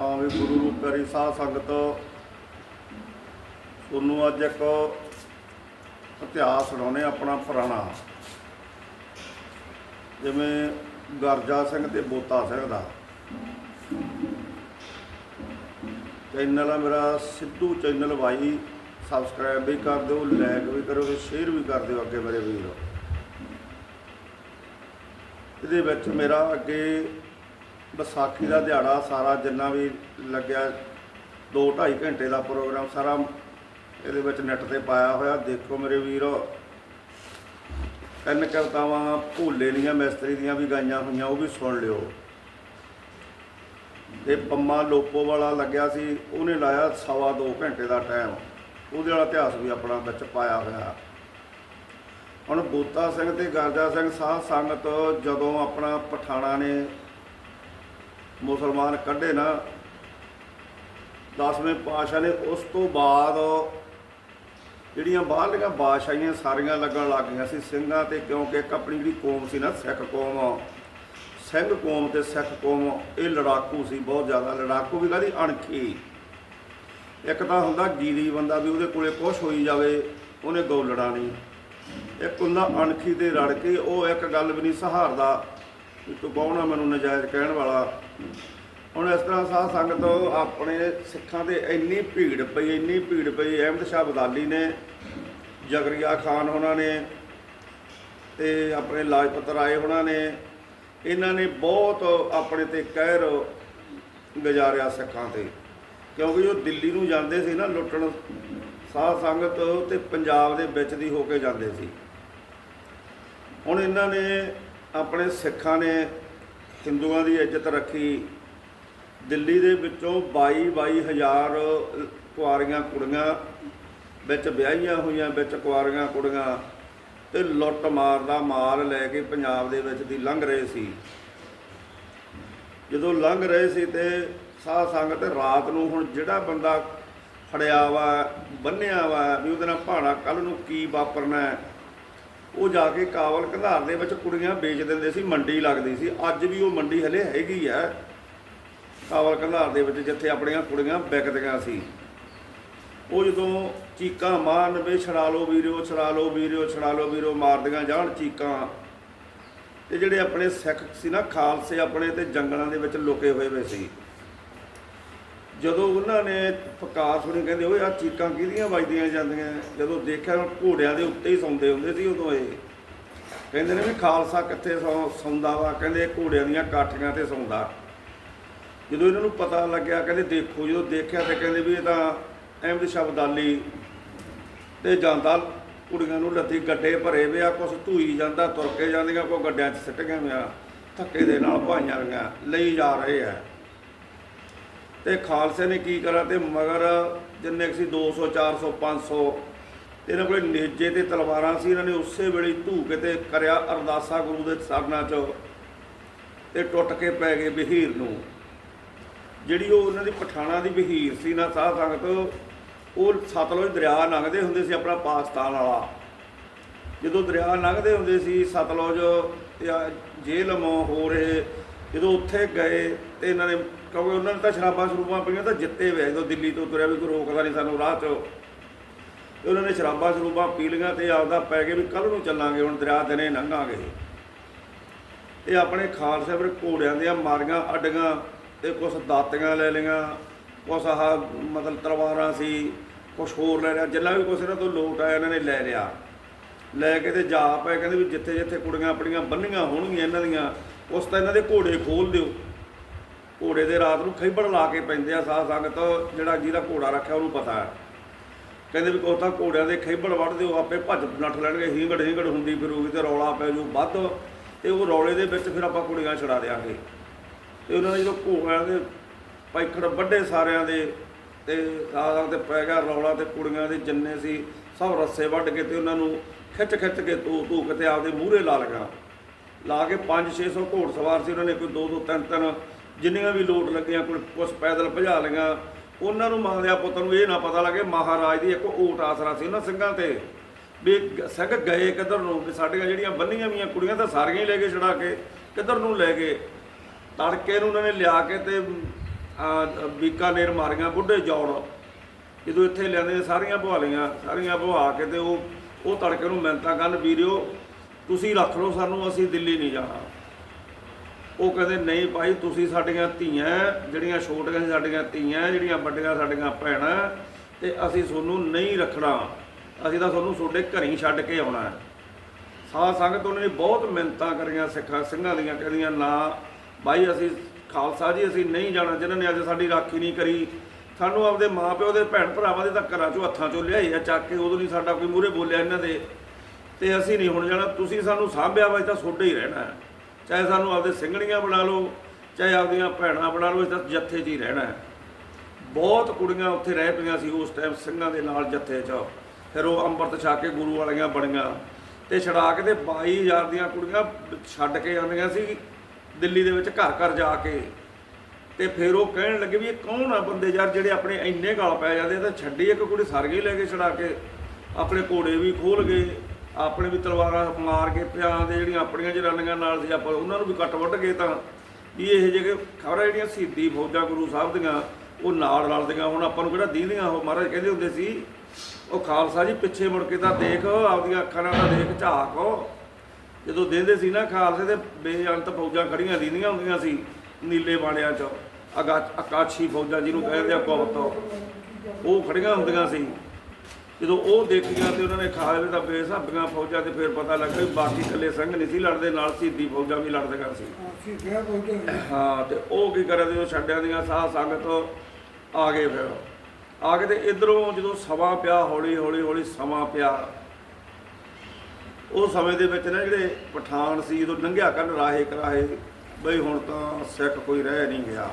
ਹਾਂ ਵੀ ਗੁਰੂ ਰੂਪ ਪਿਆਰੀ ਸਾਧ ਸੰਗਤ, ਤੁਹਾਨੂੰ ਅੱਜ ਇੱਕ ਇਤਿਹਾਸ ਸੁਣਾਉਣੇ ਆਪਣਾ ਪੁਰਾਣਾ। ਜਿਵੇਂ ਗਰਜਾ ਸਿੰਘ ਤੇ ਬੋਤਾ ਸਿੰਘ ਦਾ। ਚੈਨਲ ਆ ਮੇਰਾ, ਸਿੱਧੂ ਚੈਨਲ ਭਾਈ, ਸਬਸਕ੍ਰਾਈਬ ਵੀ ਕਰ ਦਿਓ ਲਾਈਕ ਵੀ ਕਰੋ ਤੇ ਸ਼ੇਅਰ ਵੀ ਕਰ ਦਿਓ ਅੱਗੇ ਮੇਰੇ ਵੀਰ। ਇਹਦੇ ਵਿੱਚ ਮੇਰਾ ਅੱਗੇ ਵਿਸਾਖੀ ਦਾ ਦਿਹਾੜਾ ਸਾਰਾ ਜਿੰਨਾ ਵੀ ਲੱਗਿਆ 2.5 ਘੰਟੇ ਦਾ ਪ੍ਰੋਗਰਾਮ ਸਾਰਾ ਇਹਦੇ ਵਿੱਚ ਨੈਟ ਤੇ ਪਾਇਆ ਹੋਇਆ। ਦੇਖੋ ਮੇਰੇ ਵੀਰ, ਤਿੰਨ ਕਵਿਤਾਵਾਂ ਭੋਲੇ ਦੀਆਂ ਮਿਸਤਰੀ ਦੀਆਂ ਵੀ ਗਾਈਆਂ ਹੋਈਆਂ, ਉਹ ਵੀ ਸੁਣ ਲਿਓ। ਤੇ ਪੰਮਾ ਲੋਪੋ ਵਾਲਾ ਲੱਗਿਆ ਸੀ, ਉਹਨੇ ਲਾਇਆ ਸਵਾ ਦੋ ਘੰਟੇ ਦਾ ਟਾਈਮ ਉਹਦੇ ਵਾਲਾ ਇਤਿਹਾਸ ਵੀ ਆਪਣਾ ਵਿੱਚ ਪਾਇਆ ਹੋਇਆ। ਹੁਣ ਬੂਤਾ ਸਿੰਘ ਤੇ ਗਰਜਾ ਸਿੰਘ ਸਾਧ ਸੰਗਤ ਜਦੋਂ ਆਪਣਾ ਪਠਾਣਾ ਨੇ ਮੁਸਲਮਾਨ ਕੱਢੇ ਨਾ, ਦਸਵੇਂ ਪਾਤਸ਼ਾਹ ਨੇ ਉਸ ਤੋਂ ਬਾਅਦ ਜਿਹੜੀਆਂ ਬਾਹਰਲੀਆਂ ਬਾਦਸ਼ਾਹੀਆਂ ਸਾਰੀਆਂ ਲੱਗਣ ਲੱਗ ਗਈਆਂ ਸੀ ਸਿੰਘਾਂ ਤੇ, ਕਿਉਂਕਿ ਇੱਕ ਆਪਣੀ ਜਿਹੜੀ ਕੌਮ ਸੀ ਨਾ, ਸਿੱਖ ਕੌਮ, ਸਿੰਘ ਕੌਮ ਤੇ ਸਿੱਖ ਕੌਮ, ਇਹ ਲੜਾਕੂ ਸੀ, ਬਹੁਤ ਜ਼ਿਆਦਾ ਲੜਾਕੂ ਵੀ ਕਹਿੰਦੀ ਅਣਖੀ। ਇੱਕ ਤਾਂ ਹੁੰਦਾ ਗੀਰੀ ਬੰਦਾ ਵੀ ਉਹਦੇ ਕੋਲੇ ਕੁਛ ਹੋਈ ਜਾਵੇ, ਉਹਨੇ ਗੋਲੜਾ ਨਹੀਂ। ਇੱਕ ਹੁੰਦਾ ਅਣਖੀ ਤੇ ਰੜ ਕੇ, ਉਹ ਇੱਕ ਗੱਲ ਵੀ ਨਹੀਂ, ਸਹਾਰਦਾ। ਤੂੰ ਕੌਣ ਆ ਮੈਨੂੰ ਨਜਾਇਜ਼ ਕਹਿਣ ਵਾਲਾ? ਹੁਣ ਇਸ ਤਰ੍ਹਾਂ ਸਾਧ ਸੰਗਤ ਆਪਣੇ ਸਿੱਖਾਂ ਤੇ ਇੰਨੀ ਭੀੜ ਪਈ, ਇੰਨੀ ਭੀੜ ਪਈ, ਅਹਿਮਦ ਸ਼ਾਹ ਬਦਾਲੀ ਨੇ, ਜਗਰੀਆ ਖਾਨ ਉਹਨਾਂ ਨੇ ਤੇ ਆਪਣੇ ਲਾਜਪਤ ਰਾਏ ਉਹਨਾਂ ਨੇ, ਇਹਨਾਂ ਨੇ ਬਹੁਤ ਆਪਣੇ ਤੇ ਕਹਿਰ ਗੁਜ਼ਾਰਿਆ ਸਿੱਖਾਂ ਤੇ। ਕਿਉਂਕਿ ਜੋ ਦਿੱਲੀ ਨੂੰ ਜਾਂਦੇ ਸੀ ਨਾ ਲੁੱਟਣ, ਸਾਧ ਸੰਗਤ ਤੇ ਪੰਜਾਬ ਦੇ ਵਿੱਚ ਦੀ ਹੋ ਕੇ ਜਾਂਦੇ ਸੀ। ਹੁਣ ਇਹਨਾਂ ਨੇ ਆਪਣੇ ਸਿੱਖਾਂ ਨੇ ਹਿੰਦੂਆਂ ਦੀ ਇੱਜ਼ਤ ਰੱਖੀ, ਦਿੱਲੀ ਦੇ ਵਿੱਚੋਂ 22 22 ਹਜ਼ਾਰ ਕੁਆਰੀਆਂ ਕੁੜੀਆਂ ਵਿੱਚ ਵਿਆਹੀਆਂ ਹੋਈਆਂ, ਵਿੱਚ ਕੁਆਰੀਆਂ ਕੁੜੀਆਂ ਤੇ ਲੁੱਟ ਮਾਰ ਦਾ ਮਾਲ ਲੈ ਕੇ ਪੰਜਾਬ ਦੇ ਵਿੱਚ ਦੀ ਲੰਘ ਰਹੇ ਸੀ। ਜਦੋਂ ਲੰਘ ਰਹੇ ਸੀ ਤੇ ਸਾਧ ਸੰਗਤ ਰਾਤ ਨੂੰ ਹੁਣ ਜਿਹੜਾ ਬੰਦਾ ਫੜਿਆ ਵਾ, ਬੰਨਿਆ ਵਾ, ਵੀ ਉਹਦੇ ਨਾਲ ਭਾਣਾ ਕੱਲ ਨੂੰ ਕੀ ਵਾਪਰਨਾ ਹੈ ਉਹ ਜਾ ਕੇ ਕਾਬਲ ਕੰਧਾਰ ਦੇ ਵਿੱਚ ਕੁੜੀਆਂ ਵੇਚ ਦਿੰਦੇ ਸੀ, ਮੰਡੀ ਲੱਗਦੀ ਸੀ। ਅੱਜ ਵੀ ਉਹ ਮੰਡੀ ਹਲੇ ਹੈਗੀ ਆ। ਕਾਬਲ ਕੰਧਾਰ ਦੇ ਵਿੱਚ ਜਿੱਥੇ ਆਪਣੀਆਂ ਕੁੜੀਆਂ ਵਿਕਦੀਆਂ ਸੀ। ਉਹ ਜਦੋਂ ਚੀਕਾਂ ਮਾਰਨ ਵੇ ਛੜਾ ਲਓ ਵੀਰਿਓ ਛੜਾ ਲਓ ਵੀਰਿਓ ਛੜਾ ਲਓ ਵੀਰੋ, ਮਾਰਦੀਆਂ ਜਾਣ ਚੀਕਾਂ। ਤੇ ਜਿਹੜੇ ਆਪਣੇ ਸਿੱਖ ਸੀ ਨਾ, ਖਾਲਸੇ ਆਪਣੇ ਤੇ ਜੰਗਲਾਂ ਦੇ ਵਿੱਚ ਲੁਕੇ ਹੋਏ ਵੇ ਸੀ। ਜਦੋਂ ਉਹਨਾਂ ਨੇ ਫਕਾਰ ਸੁਣੀ, ਕਹਿੰਦੇ ਓਏ ਆ ਚੀਕਾਂ ਕਿਹਦੀਆਂ ਵੱਜਦੀਆਂ ਜਾਂਦੀਆਂ? ਜਦੋਂ ਦੇਖਿਆ ਘੋੜਿਆਂ ਦੇ ਉੱਤੇ ਹੀ ਸੌਂਦੇ ਹੁੰਦੇ ਸੀ ਉਦੋਂ ਇਹ। ਕਹਿੰਦੇ ਨੇ ਵੀ ਖਾਲਸਾ ਕਿੱਥੇ ਸੌ- ਸੌਂਦਾ ਵਾ? ਕਹਿੰਦੇ ਘੋੜਿਆਂ ਦੀਆਂ ਕਾਠੀਆਂ ਤੇ ਸੌਂਦਾ। ਜਦੋਂ ਇਹਨਾਂ ਨੂੰ ਪਤਾ ਲੱਗਿਆ, ਕਹਿੰਦੇ ਦੇਖੋ, ਜਦੋਂ ਦੇਖਿਆ ਤੇ ਕਹਿੰਦੇ ਵੀ ਇਹ ਤਾਂ ਅਹਿਮਦ ਸ਼ਬਦਾਲੀ ਅਬਦਾਲੀ ਤੇ ਜਾਂਦਾ, ਕੁੜੀਆਂ ਨੂੰ ਲੱਤੀ ਗੱਡੇ ਭਰੇ ਵੇ ਆ, ਕੁਛ ਧੂਈ ਜਾਂਦਾ, ਤੁਰ ਕੇ ਜਾਂਦੀਆਂ ਕੋ ਗੱਡਿਆਂ 'ਚ ਸਿੱਟ ਗਿਆ ਵਿਆ ਧੱਕੇ ਦੇ ਨਾਲ ਭਾਈਆਂ ਰਹੀਆਂ, ਲਈ ਜਾ ਰਹੇ ਆ। ਤੇ ਖਾਲਸੇ ਨੇ ਕੀ ਕਰਾ ਤੇ ਮਗਰ ਜਿੰਨੇ ਕੁ ਸੀ 200 400 500 ਤੇ ਇਹਨਾਂ ਕੋਲੇ ਨੇਜੇ ਤੇ ਤਲਵਾਰਾਂ ਸੀ, ਇਹਨਾਂ ਨੇ ਉਸੇ ਵੇਲੇ ਧੂ ਕੇ ਤੇ ਕਰਿਆ ਅਰਦਾਸਾ ਗੁਰੂ ਦੇ ਸਰਨਾ 'ਚ ਤੇ ਟੁੱਟ ਕੇ ਪੈ ਗਏ ਬਹੀਰ ਨੂੰ। ਜਿਹੜੀ ਉਹ ਉਹਨਾਂ ਦੀ ਪਠਾਣਾ ਦੀ ਬਹੀਰ ਸੀ ਨਾ ਸਾਧ ਸੰਗਤ, ਉਹ ਸਤਲੁਜ ਦਰਿਆ ਲੰਘਦੇ ਹੁੰਦੇ ਸੀ ਆਪਣਾ ਪਾਕਿਸਤਾਨ ਵਾਲਾ। ਜਦੋਂ ਦਰਿਆ ਲੰਘਦੇ ਹੁੰਦੇ ਸੀ, ਸਤਲੁਜ, ਜਾਂ ਹੋ ਰਹੇ ਜਦੋਂ ਉੱਥੇ ਗਏ ਤੇ ਇਹਨਾਂ ਨੇ, ਕਿਉਂਕਿ ਉਹਨਾਂ ਨੇ ਤਾਂ ਸ਼ਰਾਬਾਂ ਸ਼ਰੂਬਾਂ ਪਈਆਂ ਤਾਂ ਜਿੱਤੇ ਹੋਏ ਜਦੋਂ ਦਿੱਲੀ ਤੋਂ ਤੁਰਿਆ ਵੀ ਕੋਈ ਰੋਕਦਾ ਨਹੀਂ ਸਾਨੂੰ ਰਾਹ 'ਚ। ਤੇ ਉਹਨਾਂ ਨੇ ਸ਼ਰਾਬਾਂ ਸ਼ਰੂਬਾਂ ਪੀ ਲਈਆਂ ਤੇ ਆਪਦਾ ਪੈ ਗਏ ਵੀ ਕੱਲ ਨੂੰ ਚੱਲਾਂਗੇ, ਹੁਣ ਦਰਿਆ ਦਿਨੇ ਲੰਘਾਂਗੇ। ਇਹ ਆਪਣੇ ਖਾਲਸੇ ਫਿਰ ਘੋੜਿਆਂ ਦੀਆਂ ਮਾਰੀਆਂ, ਅੱਡੀਆਂ ਤੇ ਕੁਛ ਦਾਤੀਆਂ ਲੈ ਲਈਆਂ। ਕੁਛ ਆਹ ਮਤਲਬ ਤਲਵਾਰਾਂ ਸੀ, ਕੁਛ ਹੋਰ ਲੈ ਲਿਆ। ਜਿੰਨਾ ਵੀ ਕੁਛ ਇਹਨਾਂ ਤੋਂ ਲੋਟ ਆਇਆ, ਇਹਨਾਂ ਨੇ ਲੈ ਲਿਆ। ਲੈ ਕੇ ਤੇ ਜਾ ਪਏ, ਕਹਿੰਦੇ ਵੀ ਜਿੱਥੇ ਜਿੱਥੇ ਕੁੜੀਆਂ ਆਪਣੀਆਂ ਬੰਨੀਆਂ ਹੋਣਗੀਆਂ ਇਹਨਾਂ ਦੀਆਂ ਉਸ ਤਾਂ ਇਹਨਾਂ ਦੇ ਘੋੜੇ ਖੋਲ ਦਿਓ। ਘੋੜੇ ਦੇ ਰਾਤ ਨੂੰ ਖੈਬੜ ਲਾ ਕੇ ਪੈਂਦੇ ਆ ਸਾਧ ਸੰਗਤ, ਜਿਹੜਾ ਜਿਹਦਾ ਘੋੜਾ ਰੱਖਿਆ ਉਹਨੂੰ ਪਤਾ ਹੈ। ਕਹਿੰਦੇ ਵੀ ਕੋਤਾ ਘੋੜਿਆਂ ਦੇ ਖੈਬੜ ਵੱਢ ਦਿਓ, ਆਪੇ ਭੱਜ ਨੱਠ ਲੈਣਗੇ, ਹਿੰਗੜ ਹਿੰਗੜ ਹੁੰਦੀ ਫਿਰੂਗੀ ਤੇ ਰੌਲਾ ਪੈ ਜੂ ਵੱਧ ਤੇ ਉਹ ਰੌਲੇ ਦੇ ਵਿੱਚ ਫਿਰ ਆਪਾਂ ਕੁੜੀਆਂ ਛੜਾ ਦਿਆਂਗੇ। ਤੇ ਉਹਨਾਂ ਨੇ ਜਦੋਂ ਘੋੜਿਆਂ ਦੇ ਪੈਖੜ ਵੱਡੇ ਸਾਰਿਆਂ ਦੇ ਤੇ ਸਾਰਾ ਤੇ ਪੈ ਗਿਆ ਰੌਲਾ ਤੇ ਕੁੜੀਆਂ ਦੇ ਜਿੰਨੇ ਸੀ ਸਭ ਰੱਸੇ ਵੱਢ ਕੇ ਤੇ ਉਹਨਾਂ ਨੂੰ ਖਿੱਚ ਖਿੱਚ ਕੇ ਤੂ ਤੂ ਕਿਤੇ ਆਪਦੇ ਮੂਹਰੇ ਲਾ ਲਗਾ। ਲਾ ਕੇ 5-600 ਘੋੜ ਸਵਾਰ ਸੀ, ਉਹਨਾਂ ਨੇ ਕੋਈ 2-2 3-3 ਜਿੰਨੀਆਂ ਵੀ ਲੋਟ ਲੱਗੀਆਂ, ਕੋਈ ਕੁਛ ਪੈਦਲ ਭਜਾ ਲਈਆਂ, ਉਹਨਾਂ ਨੂੰ ਮੰਗਦਿਆ ਪੁੱਤ ਨੂੰ ਇਹ ਨਾ ਪਤਾ ਲੱਗੇ ਮਹਾਰਾਜ ਦੀ ਇੱਕ ਓਟ ਆਸਰਾ ਸੀ ਉਹਨਾਂ ਸਿੰਘਾਂ ਤੇ। ਵੀ ਸਿੰਘ ਗਏ ਕਿੱਧਰ ਨੂੰ, ਵੀ ਸਾਡੀਆਂ ਜਿਹੜੀਆਂ ਬੰਨੀਆਂ ਵੀਆਂ ਕੁੜੀਆਂ ਤਾਂ ਸਾਰੀਆਂ ਹੀ ਲੈ ਕੇ ਛੜਾ ਕੇ, ਕਿੱਧਰ ਨੂੰ ਲੈ ਗਏ? ਤੜਕੇ ਨੂੰ ਉਹਨਾਂ ਨੇ ਲਿਆ ਕੇ ਤੇ ਬੀਕਾਨੇਰ ਮਾਰੀਆਂ, ਬੁੱਢੇ ਜੌੜ। ਜਦੋਂ ਇੱਥੇ ਲਿਆਂਦੇ ਸਾਰੀਆਂ ਬਹਾਲੀਆਂ, ਸਾਰੀਆਂ ਬਹਾ ਕੇ ਤੇ ਉਹ ਉਹ ਤੜਕੇ ਨੂੰ ਮਿਹਨਤਾਂ ਕਰਨ, ਵੀਰਿਓ ਤੁਸੀਂ ਰੱਖ ਲਓ, ਸਾਨੂੰ ਅਸੀਂ ਦਿੱਲੀ ਨਹੀਂ ਜਾਣਾ। ਉਹ ਕਹਿੰਦੇ, ਨਹੀਂ ਭਾਈ, ਤੁਸੀਂ ਸਾਡੀਆਂ ਧੀਆਂ, ਜਿਹੜੀਆਂ ਛੋਟੀਆਂ ਸੀ ਸਾਡੀਆਂ ਧੀਆਂ, ਜਿਹੜੀਆਂ ਵੱਡੀਆਂ ਸਾਡੀਆਂ ਭੈਣਾਂ, ਤੇ ਅਸੀਂ ਤੁਹਾਨੂੰ ਨਹੀਂ ਰੱਖਣਾ। ਅਸੀਂ ਤਾਂ ਤੁਹਾਨੂੰ ਤੁਹਾਡੇ ਘਰੀ ਛੱਡ ਕੇ ਆਉਣਾ ਹੈ। ਸਾਧ ਸੰਗਤ ਉਹਨਾਂ ਨੇ ਬਹੁਤ ਮਿਹਨਤਾਂ ਕਰੀਆਂ, ਸਿੱਖਾਂ ਸਿੰਘਾਂ ਦੀਆਂ, ਕਹਿੰਦੀਆਂ, ਨਾ ਭਾਈ, ਅਸੀਂ ਖਾਲਸਾ ਜੀ, ਅਸੀਂ ਨਹੀਂ ਜਾਣਾ। ਜਿਨ੍ਹਾਂ ਨੇ ਅੱਜ ਸਾਡੀ ਰਾਖੀ ਨਹੀਂ ਕਰੀ, ਸਾਨੂੰ ਆਪਦੇ ਮਾਪਿਓ ਦੇ ਭੈਣ ਭਰਾਵਾਂ ਦੇ ਤਾਂ ਘਰਾਂ ਚੋਂ ਹੱਥਾਂ ਚੋਂ ਲਿਆਏ ਆ ਚੱਕ ਕੇ ਉਦੋਂ ਨਹੀਂ ਸਾਡਾ ਕੋਈ ਮੂਹਰੇ ਬੋਲਿਆ ਇਹਨਾਂ ਦੇ। ਤੇ ਅਸੀਂ ਨਹੀਂ ਹੁਣ ਜਾਣਾ। ਤੁਸੀਂ ਸਾਨੂੰ ਸਾਂਭਿਆ ਵਾ ਅਸੀਂ ਤਾਂ ਤੁਹਾਡੇ ਹੀ ਰਹਿਣਾ ਹੈ। ਚਾਹੇ ਸਾਨੂੰ ਆਪਦੇ ਸਿੰਘਣੀਆਂ ਬਣਾ ਲਓ, ਚਾਹੇ ਆਪਦੀਆਂ ਭੈਣਾਂ ਬਣਾ ਲਓ ਇਸ ਤਾਂ ਜੱਥੇ 'ਚ ਹੀ ਰਹਿਣਾ ਹੈ। ਬਹੁਤ ਕੁੜੀਆਂ ਉੱਥੇ ਰਹਿ ਪਈਆਂ ਸੀ ਉਸ ਟਾਈਮ ਸਿੰਘਾਂ ਦੇ ਨਾਲ ਜੱਥੇ 'ਚ। ਫਿਰ ਉਹ ਅੰਮ੍ਰਿਤ ਛਾ ਕੇ ਗੁਰੂ ਵਾਲੀਆਂ ਬਣੀਆਂ। ਤੇ ਛੜਾ ਕੇ ਤੇ 22000 ਦੀਆਂ ਕੁੜੀਆਂ ਛੱਡ ਕੇ ਆਉਂਦੀਆਂ ਸੀ ਦਿੱਲੀ ਦੇ ਵਿੱਚ ਘਰ ਘਰ ਜਾ ਕੇ। ਤੇ ਫਿਰ ਉਹ ਕਹਿਣ ਲੱਗੇ ਵੀ ਇਹ ਕੌਣ ਆ ਬੰਦੇ ਯਾਰ ਜਿਹੜੇ ਆਪਣੇ ਇੰਨੇ ਗਾਲ ਪੈ ਜਾਂਦੇ ਤਾਂ ਛੱਡੀ ਇੱਕ ਕੁੜੀ ਸਰਗੇ ਲੈ ਕੇ ਛੜਾ ਕੇ। ਆਪਣੇ ਘੋੜੇ ਵੀ ਖੋਲ ਗਏ। ਆਪਣੇ ਵੀ ਤਲਵਾਰਾਂ ਮਾਰ ਕੇ ਪਿਆਂ ਦੇ ਜਿਹੜੀਆਂ ਆਪਣੀਆਂ ਜਨਾਨੀਆਂ ਨਾਲ ਸੀ ਆਪਾਂ, ਉਹਨਾਂ ਨੂੰ ਵੀ ਕੱਟ ਵੱਢ ਕੇ ਤਾਂ ਵੀ ਇਹ ਜਿਹੇ ਖਬਰਾਂ ਜਿਹੜੀਆਂ ਸ਼ਹੀਦੀ ਫੌਜਾਂ ਗੁਰੂ ਸਾਹਿਬ ਦੀਆਂ, ਉਹ ਨਾਲ ਰਲਦੀਆਂ ਹੁਣ ਆਪਾਂ ਨੂੰ ਕਿਹੜਾ ਦੀਂਦੀਆਂ ਉਹ ਮਹਾਰਾਜ ਕਹਿੰਦੇ ਹੁੰਦੇ ਸੀ, ਉਹ ਖਾਲਸਾ ਜੀ ਪਿੱਛੇ ਮੁੜ ਕੇ ਤਾਂ ਦੇਖ, ਆਪਦੀਆਂ ਅੱਖਾਂ ਨਾਲ ਤਾਂ ਦੇਖ ਝਾਕੋ। ਜਦੋਂ ਦੇਂਦੇ ਸੀ ਨਾ ਖਾਲਸੇ ਦੇ ਬੇਅੰਤ ਫੌਜਾਂ ਖੜੀਆਂ ਦੀਂਦੀਆਂ ਹੁੰਦੀਆਂ ਸੀ, ਨੀਲੇ ਵਾਲਿਆਂ 'ਚ, ਅਗਾ ਆਕਾਸ਼ੀ ਫੌਜਾਂ ਜਿਹਨੂੰ ਕਹਿੰਦੇ ਆ ਕੁਵਤ ਉਹ ਖੜੀਆਂ ਹੁੰਦੀਆਂ ਸੀ। ਜਦੋਂ ਉਹ ਦੇਖੀਆਂ ਤੇ ਉਹਨਾਂ ਨੇ ਖਾਲਸੇ ਦਾ ਬੇਸਾਬੀਆਂ ਫੌਜਾਂ ਤੇ ਫਿਰ ਪਤਾ ਲੱਗਾ ਵੀ ਬਾਕੀ ਇਕੱਲੇ ਸਿੰਘ ਨਹੀਂ ਸੀ ਲੜਦੇ ਨਾਲ ਸ਼ਹੀਦੀ ਫੌਜਾਂ ਵੀ ਲੜਦੀਆਂ ਸੀ। ਹਾਂ ਤੇ ਉਹ ਕੀ ਕਰਦੇ ਜਦੋਂ ਛੱਡਿਆਂ ਦੀਆਂ ਸਾਹ ਸੰਗਤ ਆ ਗਏ ਫਿਰ। ਆ ਕੇ ਤੇ ਇਧਰੋਂ ਜਦੋਂ ਸਮਾਂ ਪਿਆ ਹੌਲੀ ਹੌਲੀ ਹੌਲੀ ਸਮਾਂ ਪਿਆ ਉਹ ਸਮੇਂ ਦੇ ਵਿੱਚ ਨਾ ਜਿਹੜੇ ਪਠਾਨ ਸੀ ਜਦੋਂ ਲੰਘਿਆ ਕਰਨ ਰਾਹੇ ਕਰਾਹੇ ਬਈ ਹੁਣ ਤਾਂ ਸਿੱਖ ਕੋਈ ਰਹਿ ਨਹੀਂ ਗਿਆ।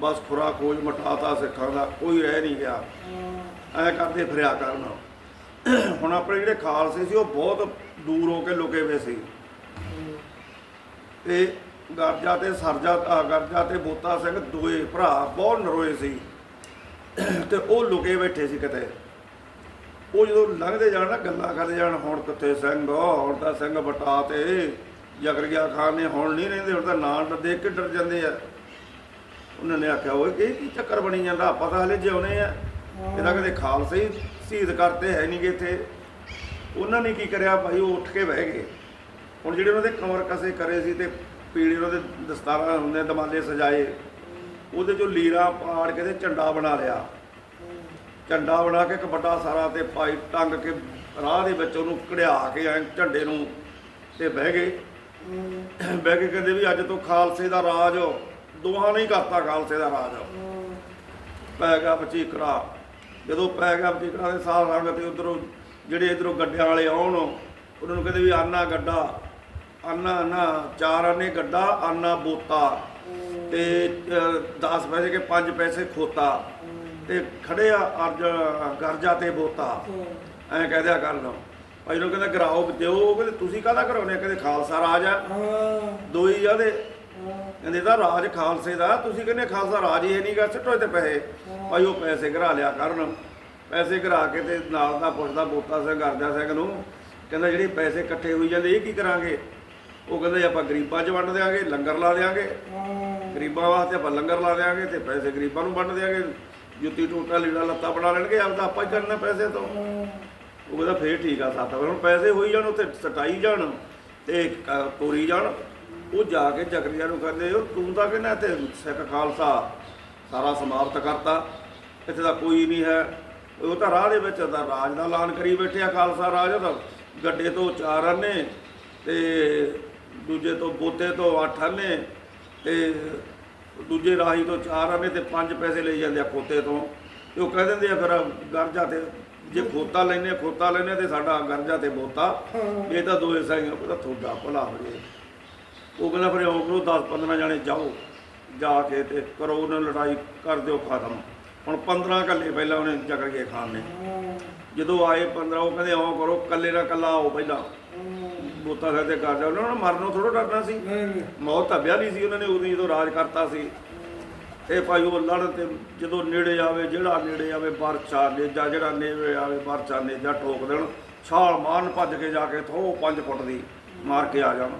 ਬਸ ਖੁਰਾ ਖੋਜ ਮਟਾਤਾ ਸਿੱਖਾਂ ਦਾ ਕੋਈ ਰਹਿ ਨਹੀਂ ਗਿਆ। ਐ ਕਰਦੇ ਫਿਰਿਆ ਕਰਨ। ਹੁਣ ਆਪਣੇ ਜਿਹੜੇ ਖਾਲਸੇ ਸੀ, ਉਹ ਬਹੁਤ ਦੂਰ ਹੋ ਕੇ ਲੁਕੇ ਹੋਏ ਸੀ। ਤੇ ਗਰਜਾ ਤੇ ਸਰਜਾ ਗਰਜਾ ਤੇ ਬੋਤਾ ਸਿੰਘ ਦੋਏ ਭਰਾ ਬਹੁਤ ਨਰੋਏ ਸੀ। ਤੇ ਉਹ ਲੁਕੇ ਬੈਠੇ ਸੀ ਕਿਤੇ। ਉਹ ਜਦੋਂ ਲੰਘਦੇ ਜਾਣ ਨਾ, ਗੱਲਾਂ ਕਰਦੇ ਜਾਣ, ਹੁਣ ਕਿੱਥੇ ਸਿੰਘ, ਹੁਣ ਤਾਂ ਸਿੰਘ ਬਟਾ ਤੇ ਜਗਰੀਆ ਖਾਨ ਨੇ, ਹੁਣ ਨਹੀਂ ਰਹਿੰਦੇ, ਹੁਣ ਤਾਂ ਨਾਂ ਦੇਖ ਕੇ ਡਰ ਜਾਂਦੇ ਆ। ਉਹਨਾਂ ਨੇ ਆਖਿਆ, ਓਏ, ਇਹ ਕੀ ਚੱਕਰ ਬਣੀ ਜਾਂਦਾ? ਆਪਾਂ ਤਾਂ ਹਲੇ ਜਿਉਨੇ ਆ। ਇਹਦਾ ਕਦੇ ਖਾਲਸੇ ਹੀ ਸ਼ਹੀਦ ਕਰਤੇ ਹੈ ਨਹੀਂਗੇ ਇੱਥੇ। ਉਹਨਾਂ ਨੇ ਕੀ ਕਰਿਆ ਭਾਈ? ਉਹ ਉੱਠ ਕੇ ਬਹਿ ਗਏ। ਹੁਣ ਜਿਹੜੇ ਉਹਨਾਂ ਦੇ ਕਮਰ ਕਸੇ ਕਰੇ ਸੀ ਤੇ ਪੀੜੇ ਉਹਦੇ ਦਸਤਾਰਾਂ ਹੁੰਦੇ ਦਮਾਲੇ ਸਜਾਏ। ਉਹਦੇ ਚੋਂ ਲੀਰਾ ਪਾੜ ਕੇ ਤੇ ਝੰਡਾ ਬਣਾ ਲਿਆ। ਝੰਡਾ ਬਣਾ ਕੇ ਇੱਕ ਵੱਡਾ ਸਾਰਾ ਤੇ ਪਾਈ ਟੰਗ ਕੇ ਰਾਹ ਦੇ ਵਿੱਚ ਉਹਨੂੰ ਕਢਿਆ ਕੇ ਐ ਝੰਡੇ ਨੂੰ ਤੇ ਬਹਿ ਗਏ। ਬਹਿ ਕੇ ਕਹਿੰਦੇ ਵੀ ਅੱਜ ਤੋਂ ਖਾਲਸੇ ਦਾ ਰਾਜ, ਦੋਹਾਂ ਨੇ ਹੀ ਕਰਤਾ ਖਾਲਸੇ ਦਾ ਰਾਜ। ਪੈ ਗਿਆ ਵਚੀਕੜਾ ਜਦੋਂ ਪੈ ਗਿਆ ਵਚੀਕੜਾ ਦੇ ਸਾਹ ਸੰਗਤ ਤੇ ਉਧਰੋਂ ਜਿਹੜੇ ਇਧਰੋਂ ਗੱਡਿਆਂ ਵਾਲੇ ਆਉਣ ਉਹਨਾਂ ਨੂੰ ਕਹਿੰਦੇ ਵੀ ਆਨਾ ਗੱਡਾ ਆਨਾ ਆਨਾ ਚਾਰ ਆਨੇ ਗੱਡਾ ਆਨਾ ਬੋਤਾ ਤੇ 10 ਪੈਸੇ ਕੇ 5 ਪੈਸੇ ਖੋਤਾ ਤੇ ਖੜੇ ਆ ਅਰਜ ਗਰਜਾ ਤੇ ਬੋਤਾ। ਐਂ ਕਹਦਿਆ ਕਰ ਲਓ ਭਾਈ ਨੂੰ ਕਹਿੰਦਾ ਗਰਾਓ ਦਿਓ। ਉਹ ਕਹਿੰਦੇ ਤੁਸੀਂ ਕਾਹਦਾ ਕਰਾਉਨੇ ਕਹਿੰਦੇ ਖਾਲਸਾ ਰਾਜ ਆ। ਦੋਈ ਆ ਦੇ ਕਹਿੰਦੇ ਇਹਦਾ ਰਾਜ ਖਾਲਸੇ ਦਾ ਤੁਸੀਂ ਕਹਿੰਦੇ ਖਾਲਸਾ ਰਾਜ ਹੀ ਹੈ ਨਹੀਂਗਾ ਸਿੱਟੋ ਤੇ ਪੈਸੇ। ਭਾਈ ਉਹ ਪੈਸੇ ਘਰਾ ਲਿਆ ਕਰਨ। ਪੈਸੇ ਘਰਾ ਕੇ ਤੇ ਨਾਲ ਦਾ ਪੁੱਛਦਾ ਬੋਤਾ ਸਿੰਘ ਗਰਜਾ ਸਿੰਘ ਨੂੰ, ਕਹਿੰਦਾ ਜਿਹੜੇ ਪੈਸੇ ਇਕੱਠੇ ਹੋਈ ਜਾਂਦੇ, ਇਹ ਕੀ ਕਰਾਂਗੇ? ਉਹ ਕਹਿੰਦੇ ਆਪਾਂ ਗਰੀਬਾਂ 'ਚ ਵੰਡ ਦਿਆਂਗੇ, ਲੰਗਰ ਲਾ ਦਿਆਂਗੇ। ਗਰੀਬਾਂ ਵਾਸਤੇ ਆਪਾਂ ਲੰਗਰ ਲਾ ਦਿਆਂਗੇ ਤੇ ਪੈਸੇ ਗਰੀਬਾਂ ਨੂੰ ਵੰਡ ਦਿਆਂਗੇ। ਜੁੱਤੀ ਟੋਟਾ, ਲੀੜਾ, ਲੱਤਾ ਬਣਾ ਲੈਣਗੇ, ਆਪਦਾ ਆਪਾਂ ਹੀ ਕਰਨਾ ਪੈਸੇ ਤੋਂ। ਉਹ ਕਹਿੰਦਾ ਫੇਰ ਠੀਕ ਆ ਸਾਥ ਹੁਣ ਪੈਸੇ ਹੋਈ ਜਾਣ, ਉੱਥੇ ਸਟਾਈ ਜਾਣ ਤੇ ਕ- ਤੋਰੀ ਜਾਣ। ਉਹ ਜਾ ਕੇ ਜਗਰੀਆਂ ਨੂੰ ਕਹਿੰਦੇ, ਉਹ ਤੂੰ ਤਾਂ ਕਹਿੰਦਾ ਇੱਥੇ ਸਿੱਖ ਖਾਲਸਾ, ਸਾਰਾ ਸਮਾਪਤ ਕਰਤਾ। ਇੱਥੇ ਦਾ ਕੋਈ ਨਹੀਂ ਹੈ। ਉਹ ਤਾਂ ਰਾਹ ਦੇ ਵਿੱਚ ਦਾ ਰਾਜ ਦਾ ਐਲਾਨ ਕਰੀ ਬੈਠੇ ਆ ਖਾਲਸਾ ਰਾਜ। ਦਾ ਗੱਡੇ ਤੋਂ ਚਾਰ ਆਨੇ ਤੇ ਦੂਜੇ ਤੋਂ ਬੋਤੇ ਤੋਂ ਅੱਠ ਆਨੇ ਤੇ ਦੂਜੇ ਰਾਹੀ ਤੋਂ ਚਾਰ ਆਨੇ ਤੇ ਪੰਜ ਪੈਸੇ ਲਈ ਜਾਂਦੇ ਆ ਖੋਤੇ ਤੋਂ। ਤੇ ਉਹ ਕਹਿ ਦਿੰਦੇ ਆ ਫਿਰ ਗਰਜਾ ਤੇ ਜੇ ਖੋਤਾ ਲੈਨੇ ਖੋਤਾ ਲੈਨੇ ਤੇ ਸਾਡਾ ਗਰਜਾ ਤੇ ਬੋਤਾ ਇਹ ਤਾਂ ਦੋਏ ਸਾਈਆਂ ਤਾਂ ਤੁਹਾਡਾ ਭਲਾ ਹੋ ਜੇ। ਉਹ ਕਹਿੰਦਾ ਫਿਰ ਉਹ ਕਰੋ 10 15 ਜਾਣੇ ਜਾਓ। ਜਾ ਕੇ ਤੇ ਕਰੋ ਉਹਨਾਂ ਲੜਾਈ ਕਰ ਦਿਓ ਖਤਮ। ਹੁਣ 15 ਕੱਲੇ ਪਹਿਲਾਂ ਉਹਨੇ ਜਗਰੀਏ ਖਾਨ ਨੇ ਜਦੋਂ ਆਏ 15 ਉਹ ਕਹਿੰਦੇ ਆਓ ਕਰੋ ਕੱਲੇ ਦਾ ਕੱਲਾ ਆਓ ਪਹਿਲਾਂ। ਬੋਤਾ ਸਾਹਿਬ ਤੇ ਕਰ ਜਾ ਉਹਨਾਂ ਨੂੰ ਮਰਨੋਂ ਥੋੜੋ ਡਰਨਾ ਸੀ। ਮੌਤ ਤਾਂ ਵਿਆਹ ਨਹੀਂ ਸੀ ਉਹਨਾਂ ਨੇ ਉਦੋਂ ਜਦੋਂ ਰਾਜ ਕਰਤਾ ਸੀ। ਇਹ ਭਾਈ ਉਹ ਲੜਨ ਤੇ ਜਦੋਂ ਨੇੜੇ ਆਵੇ ਜਿਹੜਾ ਨੇੜੇ ਆਵੇ ਬਰਚਾ ਨੇਜਾ ਜਿਹੜਾ ਨੇੜੇ ਆਵੇ ਬਰਚਾ ਨੇਜਾ ਠੋਕ ਦੇਣ। ਛਾਲ ਮਾਰਨ ਭੱਜ ਕੇ ਜਾ ਕੇ ਥੋ 5 ਫੁੱਟ ਦੀ ਮਾਰ ਕੇ ਆ ਜਾਣ।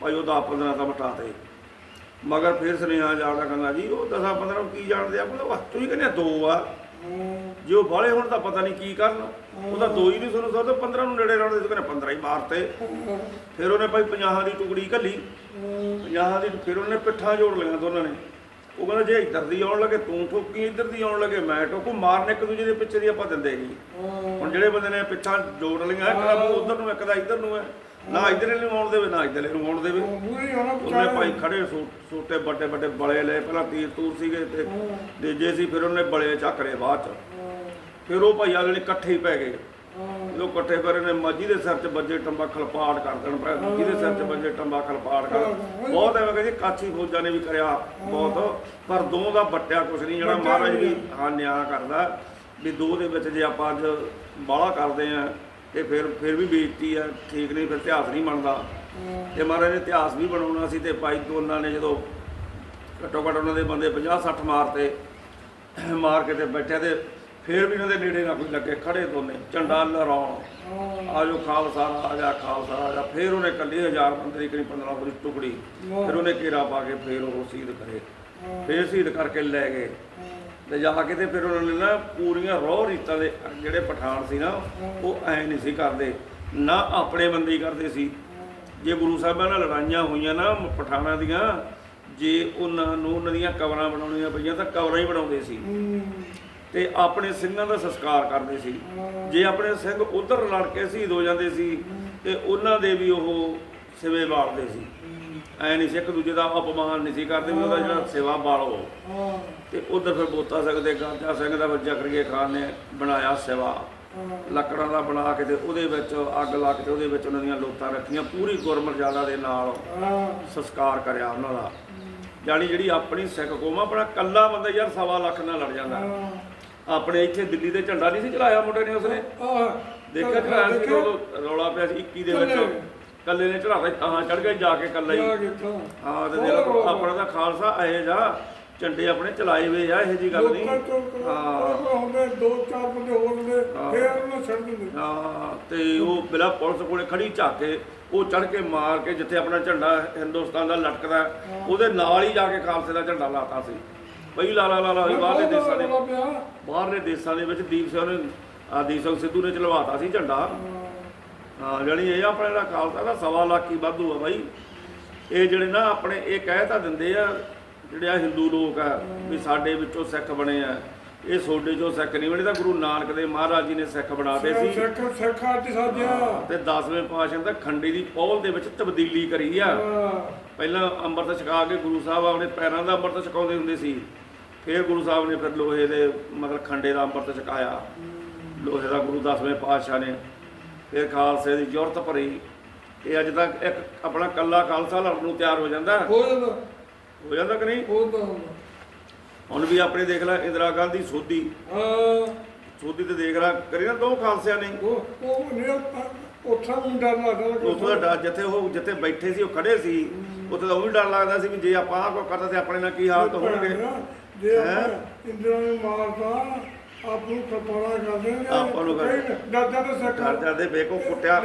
ਭਾਈ ਉਹਦਾ 15 ਤਾਂ ਮਟਾ ਤੇ ਮਗਰ ਫਿਰ ਸੁਨੇਹਾ ਜਾਵੜਾ ਕਹਿੰਦਾ ਜੀ, ਉਹ 10 15 ਨੂੰ ਕੀ ਜਾਣਦੇ ਆ? ਕਹਿੰਦਾ ਤੁਸੀਂ ਕਹਿੰਦੇ ਆ ਦੋ ਆ। ਜੇ ਉਹ ਬਾਲੇ ਹੁਣ ਤਾਂ ਪਤਾ ਨਹੀਂ ਕੀ ਕਰਨ। ਉਹਦਾ ਦੋ ਹੀ ਨਹੀਂ ਸੁਣ ਸਕਦਾ 15 ਨੂੰ ਨੇੜੇ ਰਹਿਣ ਦੇ ਕਹਿੰਦੇ 15 ਹੀ ਮਾਰਤੇ। ਫਿਰ ਉਹਨੇ ਭਾਈ 50 ਦੀ ਟੁਕੜੀ ਘੱਲੀ। 50 ਦੀ, ਫਿਰ ਉਹਨੇ ਪਿੱਠਾਂ ਜੋੜ ਲਿਆ ਦੋਨਾਂ ਨੇ। ਉਹ ਕਹਿੰਦਾ ਜੇ ਇੱਧਰ ਦੀ ਆਉਣ ਲੱਗੇ, ਤੂੰ ਠੋਕੀ ਇੱਧਰ ਦੀ ਆਉਣ ਲੱਗੇ, ਮੈਂ ਠੋਕੂ, ਮਾਰਨ ਇੱਕ ਦੂਜੇ ਦੇ ਪਿੱਛੇ ਦੀ ਆਪਾਂ ਦਿੰਦੇ ਨਹੀਂ। ਹੁਣ ਜਿਹੜੇ ਬੰਦੇ ਨੇ ਪਿੱਛਾਂ ਜੋੜ ਲਈਆਂ, ਇੱਕ ਦਾ ਮੂੰਹ ਉਧਰ ਨੂੰ, ਇੱਕ ਦਾ ਇੱਧਰ ਨੂੰ ਹੈ। ਨਾ ਇੱਧਰ ਨੂੰ ਆਉਣ ਦੇਵੇ ਨਾ ਇੱਧਰ ਨੂੰ ਆਉਣ ਦੇਵੇ। ਉਹਨੇ ਭਾਈ ਖੜੇ ਸੋ- ਸੋਟੇ ਵੱਡੇ ਵੱਡੇ ਬਲੇ ਲਏ ਪਹਿਲਾਂ ਤੀਰ ਤੂਰ ਸੀਗੇ ਤੇ ਦੂਜੇ ਸੀ ਫਿਰ ਉਹਨੇ ਬਲੇ ਚੱਕਰੇ ਬਾਅਦ ਚ। ਫਿਰ ਉਹ ਭਾਈ ਅਗਲੇ ਇਕੱਠੇ ਹੀ ਪੈ ਗਏ। ਜਦੋਂ ਇਕੱਠੇ ਪਏ ਨੇ ਮੱਜੀ ਦੇ ਸਿਰ 'ਚ ਵੱਜੇ ਟੰਬਾ ਖਲਪਾੜ ਕਰ ਦੇਣ ਪੈ ਜਿਹਦੇ ਸਿਰ 'ਚ ਵੱਜੇ ਟੰਬਾ ਖਲਪਾੜ ਕਰ। ਬਹੁਤ ਐਵੇਂ ਕਹਿੰਦੇ ਕਾਛੀ ਫੌਜਾਂ ਨੇ ਵੀ ਕਰਿਆ ਬਹੁਤ। ਪਰ ਦੋ ਦਾ ਵੱਟਿਆ ਕੁਛ ਨਹੀਂ ਜਿਹੜਾ ਮਹਾਰਾਜ ਵੀ ਹਾਂ ਨਿਆਂ ਕਰਦਾ ਵੀ ਦੋ ਦੇ ਵਿੱਚ ਜੇ ਆਪਾਂ ਅੱਜ ਬਾਹਲਾ ਕਰਦੇ ਆ ਤੇ ਫਿਰ ਫਿਰ ਵੀ ਬੇਇੱਜ਼ਤੀ ਆ, ਠੀਕ ਨਹੀਂ, ਫਿਰ ਇਤਿਹਾਸ ਨਹੀਂ ਬਣਦਾ। ਤੇ ਮਹਾਰਾਜ ਨੇ ਇਤਿਹਾਸ ਵੀ ਬਣਾਉਣਾ ਸੀ ਤੇ ਭਾਈ ਦੋਨਾਂ ਨੇ ਜਦੋਂ ਘੱਟੋ ਘੱਟ ਉਹਨਾਂ ਦੇ ਬੰਦੇ 50 60 ਮਾਰਤੇ, ਮਾਰ ਕੇ ਤੇ ਬੈਠੇ ਤੇ ਫਿਰ ਵੀ ਉਹਨਾਂ ਦੇ ਨੇੜੇ ਨਾ ਕੋਈ ਲੱਗੇ, ਖੜੇ ਦੋਨੇ, ਝੰਡਾ ਲਹਿਰਾਉਣ। ਆਜੋ ਖਾਲਸਾ ਆ ਜਾ ਖਾਲਸਾ ਆ ਜਾ ਫਿਰ ਉਹਨੇ ਕੱਲੀ ਹਜ਼ਾਰ ਬੰਦੇ ਦੀ ਕਰੀ 15 ਦੀ ਟੁਕੜੀ, ਫਿਰ ਉਹਨੇ ਘੇਰਾ ਪਾ ਕੇ ਫਿਰ ਉਹ ਸ਼ਹੀਦ ਕਰੇ। ਫਿਰ ਸ਼ਹੀਦ ਕਰਕੇ ਲੈ ਗਏ। ਤੇ ਜਾ ਕੇ ਤੇ ਫਿਰ ਉਹਨਾਂ ਨੇ ਨਾ ਪੂਰੀਆਂ ਰੋਹ ਰੀਤਾਂ ਦੇ ਜਿਹੜੇ ਪਠਾਨ ਸੀ ਨਾ, ਉਹ ਐ ਨਹੀਂ ਸੀ ਕਰਦੇ, ਨਾ ਆਪਣੇ ਬੰਦੇ ਹੀ ਕਰਦੇ ਸੀ। ਜੇ ਗੁਰੂ ਸਾਹਿਬਾਂ ਨਾਲ ਲੜਾਈਆਂ ਹੋਈਆਂ ਨਾ ਪਠਾਨਾਂ ਦੀਆਂ, ਜੇ ਉਹਨਾਂ ਨੂੰ ਉਹਨਾਂ ਦੀਆਂ ਕਬਰਾਂ ਬਣਾਉਣੀਆਂ ਪਈਆਂ ਤਾਂ ਕਬਰਾਂ ਹੀ ਬਣਾਉਂਦੇ ਸੀ। ਤੇ ਆਪਣੇ ਸਿੰਘਾਂ ਦਾ ਸੰਸਕਾਰ ਕਰਦੇ ਸੀ। ਜੇ ਆਪਣੇ ਸਿੰਘ ਉਧਰ ਲੜ ਕੇ ਸ਼ਹੀਦ ਹੋ ਜਾਂਦੇ ਸੀ, ਤੇ ਉਹਨਾਂ ਦੇ ਵੀ ਉਹ ਸਿਵੇ ਬਾਲਦੇ ਸੀ। ਐ ਨਹੀਂ ਸੀ ਇੱਕ ਦੂਜੇ ਦਾ ਅਪਮਾਨ ਨਹੀਂ ਸੀ ਕਰਦੇ ਵੀ ਉਹਦਾ ਜਿਹੜਾ ਸੇਵਾ ਬਾਲੋ ਤੇ ਉਧਰ ਫਿਰ ਬੋਤਾ ਸਿੰਘ ਦੇ ਗਾਜਾ ਸਿੰਘ ਦਾ ਫਿਰ ਜ਼ਕਰੀਏ ਖਾਨ ਨੇ ਬਣਾਇਆ ਸੇਵਾ। ਲੱਕੜਾਂ ਦਾ ਬਣਾ ਕੇ ਤੇ ਉਹਦੇ ਵਿੱਚ ਅੱਗ ਲਾ ਕੇ ਉਹਦੇ ਵਿੱਚ ਉਹਨਾਂ ਦੀਆਂ ਲੋਤਾਂ ਰੱਖੀਆਂ ਪੂਰੀ ਗੁਰਮਰਜ਼ਾਦਾ ਦੇ ਨਾਲ ਸੰਸਕਾਰ ਕਰਿਆ ਉਹਨਾਂ ਦਾ। ਜਾਣੀ ਜਿਹੜੀ ਆਪਣੀ ਸਿੱਖ ਕੌਮ ਆਪਣਾ ਕੱਲਾ ਬੰਦਾ ਯਾਰ ਸਵਾ ਲੱਖ ਨਾਲ ਲੜ ਜਾਂਦਾ। ਆਪਣੇ ਇੱਥੇ ਦਿੱਲੀ ਤੇ ਝੰਡਾ ਨਹੀਂ ਸੀ ਚਲਾਇਆ ਮੁੰਡੇ ਨੇ ਉਸਨੇ? ਦੇਖਿਆ ਚੜਾਇਆ ਉਦੋਂ ਰੌਲਾ ਪਿਆ ਸੀ 21 ਦੇ ਵਿੱਚ। ਕੱਲੇ। ਨੇ ਚੜਾਤਾ ਤਾਂ ਚੜ ਕੇ ਜਾ ਕੇ ਕੱਲਾ ਹੀ। ਹਾਂ ਤੇ ਦੇਖ ਲਓ, ਆਪਣਾ ਤਾਂ ਖਾਲਸਾ ਇਹ ਜਾ ਝੰਡੇ ਆਪਣੇ ਚਲਾਏ ਹੋਏ ਆ ਇਹੋ ਜੀ ਗੱਲ ਨਹੀਂ। ਹਾਂ। ਹੁੰਦੇ ਦੋ ਚਾਰ ਬੰਦੇ ਹੋਰ ਹੁੰਦੇ ਫੇਰ ਉਹਨਾਂ ਛੱਡ ਦਿੰਦੇ। ਹਾਂ ਤੇ ਉਹ ਬਿਲਾ ਪੁਲਿਸ ਕੋਲੇ ਖੜੀ ਝਾਕ ਕੇ ਉਹ ਚੜ ਕੇ ਮਾਰ ਕੇ ਜਿੱਥੇ ਆਪਣਾ ਝੰਡਾ ਹਿੰਦੁਸਤਾਨ ਦਾ ਲਟਕਦਾ ਹੈ, ਉਹਦੇ ਨਾਲ ਹੀ ਜਾ ਕੇ ਖਾਲਸੇ ਦਾ ਝੰਡਾ ਲਾਤਾ ਸੀ। ਬਈ ਲਾਲਾ ਲਾਲਾ ਹੋਈ ਬਾਹਰਲੇ ਦੇਸ਼ਾਂ ਦੇ ਬਾਹਰਲੇ ਦੇਸ਼ਾਂ ਦੇ ਵਿੱਚ ਦੀਪ ਸਿੰਘ ਨੇ ਆ ਦੀਪ ਸਿੰਘ ਸਿੱਧੂ ਨੇ ਚਲਵਾਤਾ ਸੀ ਝੰਡਾ। ਹਾਂ ਜਿਹੜੀ ਇਹ ਆਪਣੇ ਜਿਹੜਾ ਖਾਲਸਾ ਦਾ ਸਵਾ ਲੱਖ ਹੀ ਵਾਧੂ ਆ ਬਾਈ। ਇਹ ਜਿਹੜੇ ਨਾ ਆਪਣੇ ਇਹ ਕਹਿ ਤਾਂ ਦਿੰਦੇ ਆ ਜਿਹੜੇ ਆ ਹਿੰਦੂ ਲੋਕ ਆ ਵੀ ਸਾਡੇ ਵਿੱਚੋਂ ਸਿੱਖ ਬਣੇ ਆ। ਇਹ ਸੋਡੇ ਚੋਂ ਸਿੱਖ ਨਹੀਂ ਬਣੇ ਤਾਂ ਗੁਰੂ ਨਾਨਕ ਦੇ ਮਹਾਰਾਜ ਜੀ ਨੇ ਸਿੱਖ ਬਣਾਤੇ ਸੀ। ਸਿੱਖ ਸਿੱਖਾਂ ਦੀ ਸਾਜਿਆ ਤੇ 10ਵੇਂ ਪਾਤਸ਼ਾਹ ਦਾ ਖੰਡੀ ਦੀ ਪੌਲ ਦੇ ਵਿੱਚ ਤਬਦੀਲੀ ਕਰੀ ਆ। ਪਹਿਲਾਂ ਅੰਮ੍ਰਿਤ ਛਕਾ ਕੇ ਗੁਰੂ ਸਾਹਿਬ ਆਪਣੇ ਪੈਰਾਂ ਦਾ ਅੰਮ੍ਰਿਤ ਛਕਾਉਂਦੇ ਹੁੰਦੇ ਸੀ। ਫਿਰ ਗੁਰੂ ਸਾਹਿਬ ਨੇ ਫਿਰ ਲੋਹੇ ਦੇ ਮਤਲਬ ਖੰਡੇ ਦਾ ਅੰਮ੍ਰਿਤ ਛਕਾਇਆ। ਲੋਹੇ ਦਾ ਗੁਰੂ 10ਵੇਂ ਪਾਤਸ਼ਾਹ ਨੇ। ਫਿਰ ਖਾਲਸੇ ਦੀ ਜ਼ਰੂਰਤ ਭਰੀ। ਇਹ ਅੱਜ ਤੱਕ ਇੱਕ ਆਪਣਾ ਕੱਲਾ ਖਾਲਸਾ ਲੜਨ ਨੂੰ ਤਿਆਰ ਹੋ ਜਾਂਦਾ। ਹੋ ਜਾਂਦਾ। ਹੋ ਜਾਂਦਾ ਕਿ ਨਹੀਂ? ਹੋ ਜਾਂਦਾ ਹੁਣ ਵੀ ਆਪਣੇ ਦੇਖ ਲੈ ਇੰਦਰਾ ਗਾਂਧੀ ਸੋਧੀ ਹਾਂ। ਸੋਧੀ ਤੇ ਦੇਖ ਲੈ ਕਰੀ ਨਾ ਦੋ ਖਾਲਸਿਆਂ ਨੇ। ਉਹ ਉਹ ਨਹੀਂ ਉੱਥਾ ਨੂੰ ਡਰ ਲੱਗਦਾ ਉੱਥੋਂ ਦਾ ਡਰ ਜਿੱਥੇ ਉਹ ਜਿੱਥੇ ਬੈਠੇ ਸੀ ਉਹ ਖੜੇ ਸੀ। ਉੱਥੇ ਤਾਂ ਉਹ ਵੀ ਡਰ ਲੱਗਦਾ ਸੀ ਵੀ ਜੇ ਆਪਾਂ ਆਹ ਕੋਈ ਕਰਦਾ ਤੇ ਆਪਣੇ ਨਾਲ ਕੀ ਹਾਲਤ ਹੋਣਗੇ। ਜੇ ਆਪਾਂ ਇੰਦਰਾ ਨੂੰ ਮਾਰਦਾ ਆਪ ਨੂੰ ਕਪੜਾ ਕਰ ਦੇਣਗੇ ਆਪਾਂ ਨੂੰ ਕਰ- ਦਾਦਾ ਦੇ ਵੇਖੋ ਕੁੱਟਿਆ।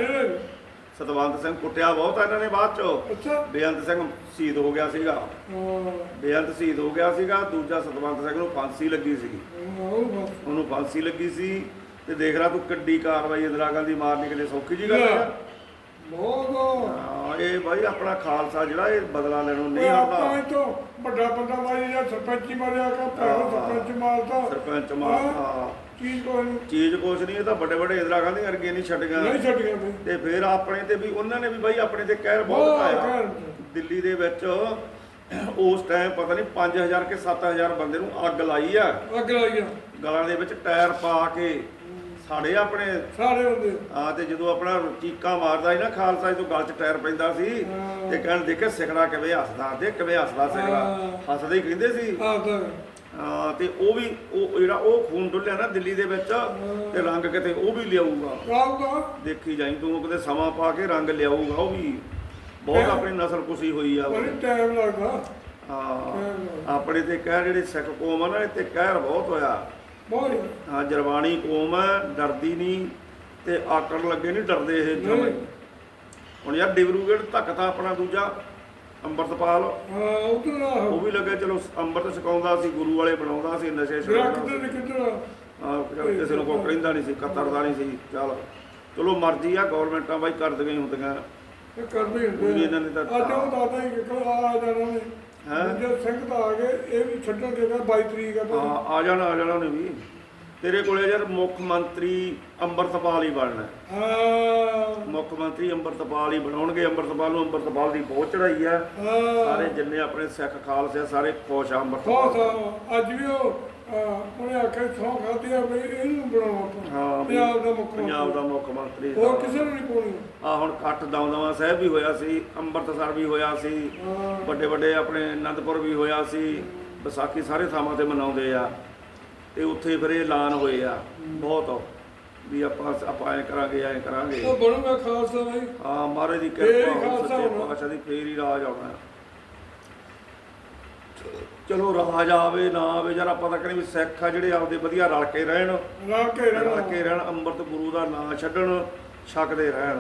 ਸਤਵੰਤ ਸਿੰਘ ਕੁੱਟਿਆ ਬਹੁਤ ਇਹਨਾਂ ਨੇ ਬਾਅਦ ਚ। ਬੇਅੰਤ ਸਿੰਘ ਸ਼ਹੀਦ ਹੋ ਗਿਆ ਸੀਗਾ। ਬੇਅੰਤ ਸ਼ਹੀਦ ਹੋ ਗਿਆ ਸੀਗਾ ਦੂਜਾ ਸਤਵੰਤ ਸਿੰਘ ਨੂੰ ਫਾਂਸੀ ਲੱਗੀ ਸੀ ਉਹ ਬਸ। ਉਹਨੂੰ ਫਾਂਸੀ ਲੱਗੀ ਸੀ ਤੇ ਦੇਖ ਰਾ ਤੂੰ ਕਿੱਡੀ ਕਾਰਵਾਈ ਇੰਦਰਾ ਗਾਂਧੀ ਮਾਰਨੀ ਕਿਤੇ ਸੌਖੀ ਜੀ ਗੱਲ ਹੈ ਹਾਂ ਇਹ ਭਾਈ ਆਪਣਾ ਖਾਲਸਾ ਜਿਹੜਾ ਇਹ ਬਦਲਾ ਲੈਣੋਂ ਉਹ ਨਹੀਂ ਆਪਾਂ ਤੋਂ ਵੱਡਾ ਬੰਦਾ ਮਾਰੀ ਜਾਂ ਸਰਪੰਚੀ ਮਾਰਿਆ ਕਾ ਭੈਣ ਸਰਪੰਚ ਮਾਰਦਾ ਸਰਪੰਚ ਮਾਰਦਾ ਚੀਜ਼ ਕੋਈ ਨਹੀਂ। ਚੀਜ਼ ਕੁਛ ਨਹੀਂ ਇਹ ਤਾਂ ਵੱਡੇ ਵੱਡੇ ਇੰਦਰਾ ਗਾਂਧੀ ਵਰਗੇ ਨਹੀਂ ਛੱਡੀਆਂ। ਨਹੀਂ ਛੱਡੀਆਂ ਤੇ ਤੇ ਫਿਰ ਆਪਣੇ ਤੇ ਵੀ ਉਹਨਾਂ ਨੇ ਵੀ ਬਾਈ ਆਪਣੇ ਤੇ ਕਹਿਰ ਬਹੁਤ ਬਹੁਤ ਪਾਇਆ। ਕਹਿਰ। ਦਿੱਲੀ ਦੇ ਵਿੱਚ ਉਸ ਟਾਈਮ ਪਤਾ ਨਹੀਂ 5000 ਕਿ 7000 ਬੰਦੇ ਨੂੰ ਅੱਗ ਲਾਈ ਆ। ਅੱਗ ਲਾਈਆਂ ਗਲਾਂ ਦੇ ਵਿੱਚ ਟਾਇਰ ਪਾ ਕੇ। ਸਾਡੇ ਆਪਣੇ? ਸਾਰੇ ਹੁੰਦੇ ਆ। ਤੇ ਜਦੋਂ ਆਪਣਾ ਚੀਕਾਂ ਮਾਰਦਾ ਸੀ ਨਾ ਖਾਲਸਾ ਜਦੋਂ ਗਲ 'ਚ ਟਾਇਰ ਪੈਂਦਾ ਸੀ। ਤੇ ਕਹਿਣ ਦੇਖੇ ਸਿਕੜਾ ਕਿਵੇਂ ਹੱਸਦਾ ਤੇ ਕਿਵੇਂ ਹੱਸਦਾ ਸਿਕੜਾ ਹਾਂ। ਹੱਸਦੇ ਹੀ ਕਹਿੰਦੇ ਸੀ। ਹਾਂ ਤੇ। ਉਹ ਵੀ ਉਹ ਜਿਹੜਾ ਉਹ ਖੂਨ ਡੁੱਲਿਆ ਨਾ ਦਿੱਲੀ ਦੇ ਵਿੱਚ ਤੇ ਰੰਗ ਕਿਤੇ ਉਹ ਵੀ ਲਿਆਊਗਾ। ਦੇਖੀ ਜਾਈ ਤੂੰ ਕਿਤੇ ਸਮਾਂ ਪਾ ਕੇ ਰੰਗ ਲਿਆਊਗਾ ਉਹ ਵੀ ਬਹੁਤ ਆਪਣੀ ਨਸਲ ਕੁਸ਼ੀ ਹੋਈ ਆ। ਬੜੀ ਟਾਈਮ ਲੱਗਦਾ। ਹਾਂ। ਆਪਣੇ ਤੇ ਕਹਿ ਜਿਹੜੇ ਸਿੱਖ ਕੌਮ ਆ ਨਾ ਤੇ ਕਹਿਰ ਬਹੁਤ ਹੋਇਆ। ਹਾਂ ਜਰਵਾਣੀ ਕੌਮ ਆ ਡਰਦੀ ਨਹੀਂ ਤੇ ਆਕੜ ਲੱਗੇ ਨਹੀਂ ਡਰਦੇ ਇਹ ਜਮੇ ਹੁਣ ਯਾਰ ਡਿਬਰੂਗੜ੍ਹ ਤੱਕ ਤਾਂ ਆਪਣਾ ਦੂਜਾ ਅੰਮ੍ਰਿਤਪਾਲ। ਹਾਂ ਆ? ਉਹ ਵੀ ਲੱਗੇ ਚਲੋ ਅੰਮ੍ਰਿਤ ਛਕਾਉਂਦਾ ਸੀ ਗੁਰੂ ਵਾਲੇ ਬਣਾਉਂਦਾ ਸੀ ਨਸ਼ੇ ਛਕਾਉਂਦਾ ਕਿੱਧਰ ਤੇ ਹਾਂ, ਚੱਲ ਕਿਸੇ ਨੂੰ ਕੋਈ ਕਹਿੰਦਾ ਨਹੀਂ ਸੀ ਕਤਰਦਾ ਨਹੀਂ ਸੀ ਚੱਲ। ਚਲੋ ਮਰਜ਼ੀ ਆ ਗਵਰਨਮੈਂਟਾਂ ਬਾਈ ਕਰਦੀਆਂ ਹੀ ਹੁੰਦੀਆਂ। ਇਹ ਕਰਦੇ ਹੀ ਹੁੰਦੇ ਇਹਨਾਂ ਨੇ ਤਾਂ ਅੱਜ ਉਹ ਦਾਦਾ ਹੀ ਕਿ ਆ ਜਾਣਾ ਨੇ ਹੈਂ? ਜੇ ਸਿੰਘ ਤਾਂ ਆ ਗਏ ਇਹ ਵੀ ਛੱਡਣ ਦੇਗਾ 22 ਤਰੀਕ ਆ ਭਾਈ। ਹਾਂ ਆ ਜਾਣਾ ਆ ਜਾਣਾ ਉਹਨੇ ਵੀ ਤੇਰੇ ਕੋਲੇ ਯਾਰ ਮੁੱਖ ਮੰਤਰੀ ਅੰਮ੍ਰਿਤਪਾਲ ਹੀ ਬਣਨਾ ਹੈ। ਹਾਂ ਮੁੱਖ ਮੰਤਰੀ ਅੰਮ੍ਰਿਤਪਾਲ ਹੀ ਬਣਾਉਣਗੇ ਅੰਮ੍ਰਿਤਪਾਲ ਨੂੰ ਅੰਮ੍ਰਿਤਪਾਲ ਦੀ ਬਹੁਤ ਚੜਾਈ ਆ ਹਾਂ ਸਾਰੇ ਜਿੰਨੇ ਆਪਣੇ ਸਿੱਖ ਖਾਲਸੇ ਆ, ਸਾਰੇ ਖੁਸ਼ ਆ ਬਹੁਤ ਅੰਮ੍ਰਿਤਪਾਲ ਆ। ਅੱਜ ਵੀ ਉਹ ਉਹਨੇ ਆਖਿਆ ਸੌ ਖਾਦੀ ਆ ਵੀ ਇਹਨੂੰ ਬਣਾਉਣਾ ਆਪਾਂ। ਹਾਂ ਵੀ ਪੰਜਾਬ ਦਾ ਮੁੱਖ ਪੰਜਾਬ ਦਾ ਮੰਤਰੀ ਮੁੱਖ ਮੰਤਰੀ ਹੋਰ ਕਿਸੇ ਨੂੰ ਨਹੀਂ ਪਾਉਣੀ। ਆ ਹੁਣ ਕੱਟ ਦਮਦਮਾ ਸਾਹਿਬ ਵੀ ਹੋਇਆ ਸੀ ਅੰਮ੍ਰਿਤਸਰ ਵੀ ਹੋਇਆ ਸੀ ਹਾਂ। ਵੱਡੇ ਵੱਡੇ ਆਪਣੇ ਅਨੰਦਪੁਰ ਵੀ ਹੋਇਆ ਸੀ ਵਿਸਾਖੀ ਸਾਰੇ ਥਾਵਾਂ ਤੇ ਮਨਾਉਂਦੇ ਆ। ਤੇ ਉੱਥੇ ਫਿਰ ਇਹ ਐਲਾਨ ਹੋਏ ਆ ਬਹੁਤ ਵੀ ਆਪਾਂ ਆਪਾਂ ਐ ਕਰਾਂਗੇ ਐ ਕਰਾਂਗੇ। ਉਹ ਬਣੂਗਾ ਖਾਲਸਾ ਭਾਈ ਆ ਮਹਾਰਾਜ ਦੀ ਹੀ ਕਿਰਪਾ ਹੋ ਸੱਚੇ। ਪਾਤਸ਼ਾਹ ਦੀ ਫੇਰ ਹੀ ਰਾਜ ਆਉਣਾ। ਚਲੋ ਰਾਜ ਆਵੇ ਨਾ ਆਵੇ ਯਾਰ ਆਪਾਂ ਤਾਂ ਕਹਿੰਦੇ ਵੀ ਸਿੱਖ ਆ ਜਿਹੜੇ ਆਪਦੇ ਵਧੀਆ ਰਲ ਕੇ ਰਹਿਣ। ਰਲ ਕੇ ਰਲ ਰਹਿਣਾ ਕੇ ਰਹਿਣ ਅੰਮ੍ਰਿਤ ਗੁਰੂ ਦਾ ਨਾਂ ਛੱਡਣ ਛਕਦੇ ਰਹਿਣ।